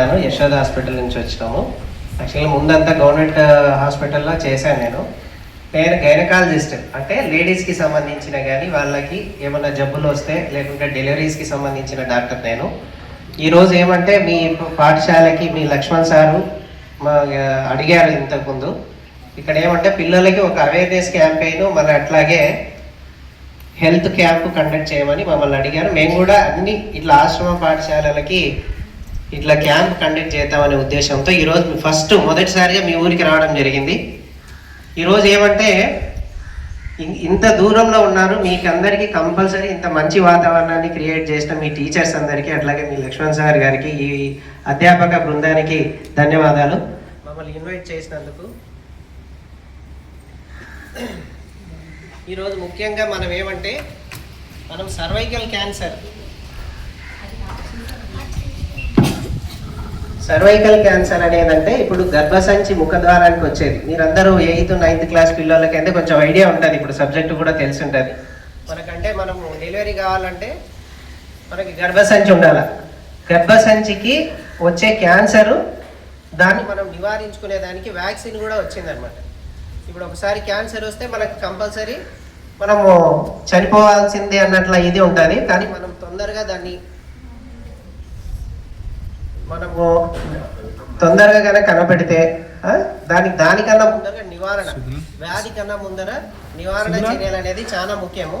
పడ్డాను. యశోద హాస్పిటల్ నుంచి వచ్చినాము. యాక్చువల్గా ముందంతా గవర్నమెంట్ హాస్పిటల్లో చేశాను నేను. నేను గైనకాలజిస్ట్. అంటే లేడీస్కి సంబంధించిన కానీ వాళ్ళకి ఏమైనా జబ్బులు వస్తే లేకుంటే డెలివరీస్కి సంబంధించిన డాక్టర్ నేను. ఈరోజు ఏమంటే మీ పాఠశాలకి మీ లక్ష్మణ్ సారు మా అడిగారు ఇంతకుముందు. ఇక్కడ ఏమంటే పిల్లలకి ఒక అవేర్నెస్ క్యాంపెయిన్ మళ్ళీ అట్లాగే హెల్త్ క్యాంప్ కండక్ట్ చేయమని మమ్మల్ని అడిగారు. మేము కూడా అన్ని ఇట్లా ఆశ్రమ పాఠశాలలకి ఇట్లా క్యాంప్ కండక్ట్ చేద్దామనే ఉద్దేశంతో ఈరోజు ఫస్ట్ మొదటిసారిగా మీ ఊరికి రావడం జరిగింది. ఈరోజు ఏమంటే ఇంత దూరంలో ఉన్నారు మీకు అందరికీ కంపల్సరీ ఇంత మంచి వాతావరణాన్ని క్రియేట్ చేసిన మీ టీచర్స్ అందరికీ అట్లాగే మీ లక్ష్మణ్ సార్ గారికి ఈ అధ్యాపక బృందానికి ధన్యవాదాలు. మమ్మల్ని ఇన్వైట్ చేసినందుకు. ఈరోజు ముఖ్యంగా మనం ఏమంటే మనం సర్వైకల్ క్యాన్సర్ సర్వైకల్ క్యాన్సర్ అనేదంటే ఇప్పుడు గర్భసంచి ముఖద్వారానికి వచ్చేది. మీరందరూ ఎయిత్ నైన్త్ క్లాస్ పిల్లలకి అయితే కొంచెం ఐడియా ఉంటుంది. ఇప్పుడు సబ్జెక్టు కూడా తెలిసి ఉంటుంది మనకంటే మనము డెలివరీ కావాలంటే మనకి గర్భసంచి ఉండాలి. గర్భసంచికి వచ్చే క్యాన్సరు దాన్ని మనం నివారించుకునే దానికి వ్యాక్సిన్ కూడా వచ్చిందనమాట ఇప్పుడు ఒకసారి క్యాన్సర్ వస్తే మనకి కంపల్సరీ మనము చనిపోవాల్సిందే అన్నట్ల ఇది ఉంటుంది. కానీ మనం తొందరగా దాన్ని మనము తొందరగా కనుక కనపెడితే దానికి దానికన్నా ముందర నివారణ. వ్యాధి కన్నా ముందర నివారణ చర్యలు అనేది చాలా ముఖ్యము.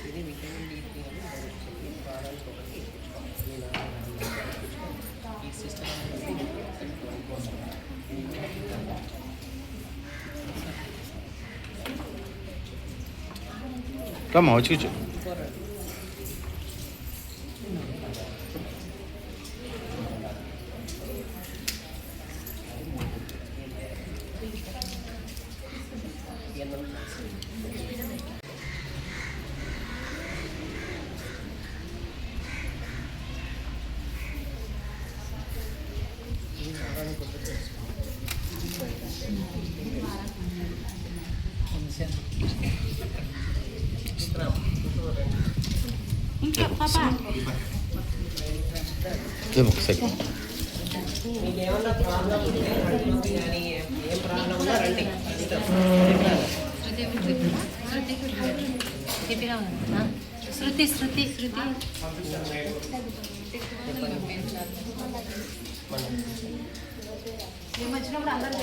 ఇది విటమిన్ డి త్రీ అని దొరుకుతుంది వారానికి ఒకటి ఇప్పించుకోవాలి ఈ సిస్టమ్ అనేది కోసం Come on, వచ్చి కూర్చో Thank you. Second. మీకు ఏమన్నా ప్రాబ్లం ఉంటే కానీ ఏం ప్రాబ్లం ఉన్నా రండి శృతి శృతి శృతి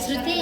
శృతి.